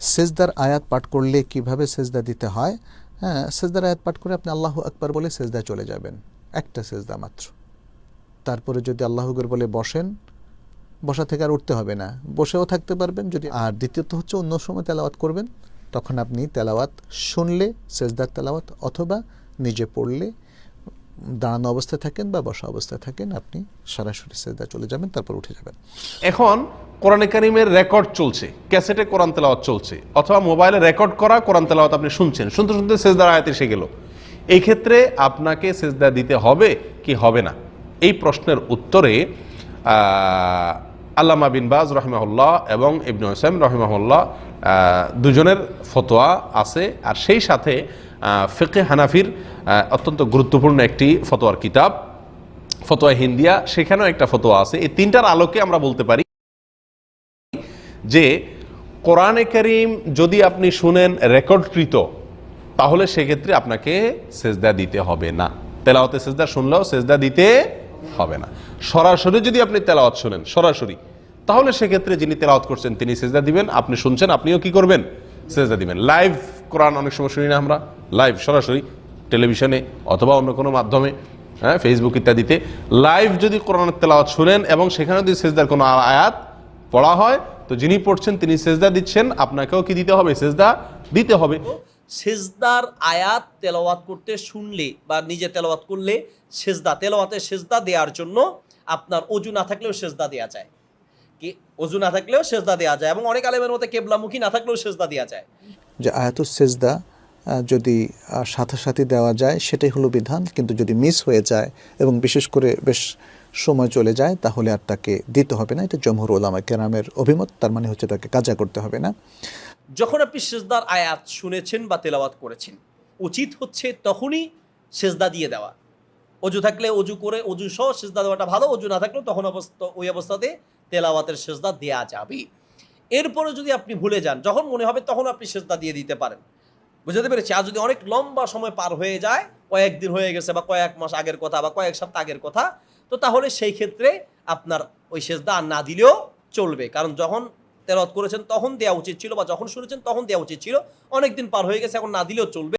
সেজদার আয়াত পাঠ করলে কীভাবে সেজদা দিতে হয়? হ্যাঁ সেজদার আয়াত পাঠ করে আপনি আল্লাহ আকবার বলে সেজদা চলে যাবেন। একটা সেজদা মাত্র। তারপরে যদি আল্লাহ আকবার বলে বসেন, বসা থেকে আর উঠতে হবে না। বসেও থাকতে পারবেন, যদি আর দ্বিতীয়ত হচ্ছে অন্য সময় তেলাওয়াত করবেন, তখন আপনি তেলাওয়াত শুনলে, সেজদার তেলাওয়াত অথবা নিজে পড়লে দাঁড়ানো অবস্থায় থাকেন বা বসা অবস্থায় থাকেন, আপনি সরাসরি সেজদা চলে যাবেন, তারপর উঠে যাবেন। এখন কোরআনে কারিমের রেকর্ড চলছে, ক্যাসেটে কোরআন তেলাওয়াত চলছে, অথবা মোবাইলে রেকর্ড করা কোরআন তেলাওয়াত আপনি শুনছেন, শুনতে শুনতে সেজদার আয়াত এসে গেল। এই ক্ষেত্রে আপনাকে সেজদা দিতে হবে কি হবে না? এই প্রশ্নের উত্তরে আল্লামা বিন বাজ রহিমাহুল্লাহ এবং ইবনু হোসেন রহিমাহুল্লাহ দুজনের ফতোয়া আছে। আর সেই সাথে ফেকে হানাফির অত্যন্ত গুরুত্বপূর্ণ একটি ফতোয়ার কিতাব, ফতোয়া হিন্দিয়া। সেখানেও একটা ফতোয়া আছে। এই তিনটার আলোকে আমরা বলতে পারি যে, কোরআনে করিম যদি আপনি শুনেন রেকর্ডকৃত, তাহলে সেক্ষেত্রে আপনাকে সেজদা দিতে হবে না। তেলাওতে সেজদা শুনলেও সেজদা দিতে হবে না। সরাসরি যদি আপনি তেলাওয়াত শোনেন, সরাসরি, তাহলে সেক্ষেত্রে যিনি তেলাওয়াত করছেন, তিনি সেজদা দিবেন। আপনি শুনছেন, আপনিও কি করবেন? সেজদা দিবেন। লাইভ কোরআন অনেক সময় শুনি না আমরা। লাইভ সরাসরি টেলিভিশনে অথবা অন্য কোনো মাধ্যমে হ্যাঁ ফেসবুক ইত্যাদিতে। লাইভ যদি কোরআনের তেলাওয়াত শুনেন এবং সেখানে যদি সেজদার কোনো আয়াত পড়া হয়, তো যিনি পড়ছেন, তিনি সেজদা দিচ্ছেন। আপনাকেও কি দিতে হবে? সেজদা দিতে হবে। সেজদার আয়াত তেলাওয়াত করতে শুনলে বা নিজে তেলাওয়াত করলে সেজদা, তেলাওয়াতে সেজদা দেওয়ার জন্য আপনার অজু না থাকলেও সেজদা দেওয়া যায়। কি, অজু না থাকলেও সেজদা দেওয়া যায় এবং অনেক আলেমের মতে কেবলামুখী না থাকলেও সেজদা দেওয়া যায়। যে আয়াত সেজদা যদি সাথে সাথে দেওয়া যায়, সেটাই হলো বিধান। কিন্তু যদি মিস হয়ে যায় এবং বিশেষ করে বেশ সময় চলে যায়, তাহলে আর তাকে দিতে হবে না। এটা জমহুর ওলামা কেরামের অভিমত। তার মানে হচ্ছে তাকে কাজা করতে হবে না। যখন আপনি সেজদার আয়াত শুনেছেন বা তেলাওয়াত করেছেন, উচিত হচ্ছে তখনই সেজদা দিয়ে দেওয়া। অজু থাকলে অজু করে, অজু সহ সেজদা দেওয়াটা ভালো, অজু না থাকলেও তখন অবস্থা, ওই অবস্থাতে তেলাওয়াতের সেজদা দেয়া যাবে। এরপরে যদি আপনি ভুলে যান, যখন মনে হবে তখন আপনি সেজদা দিয়ে দিতে পারেন। বুঝতে পেরেছি? আর যদি অনেক লম্বা সময় পার হয়ে যায় কয়েকদিন হয়ে গেছে বা কয়েক মাস আগের কথা বা কয়েক সপ্তাহ আগের কথা, তো তাহলে সেই ক্ষেত্রে আপনার ওই সেজদা না দিলেও চলবে। কারণ যখন তেলত করেছেন, তখন দেওয়া উচিত ছিল বা যখন শুনেছেন তখন দেওয়া উচিত ছিল। অনেকদিন পার হয়ে গেছে, এখন না দিলেও চলবে।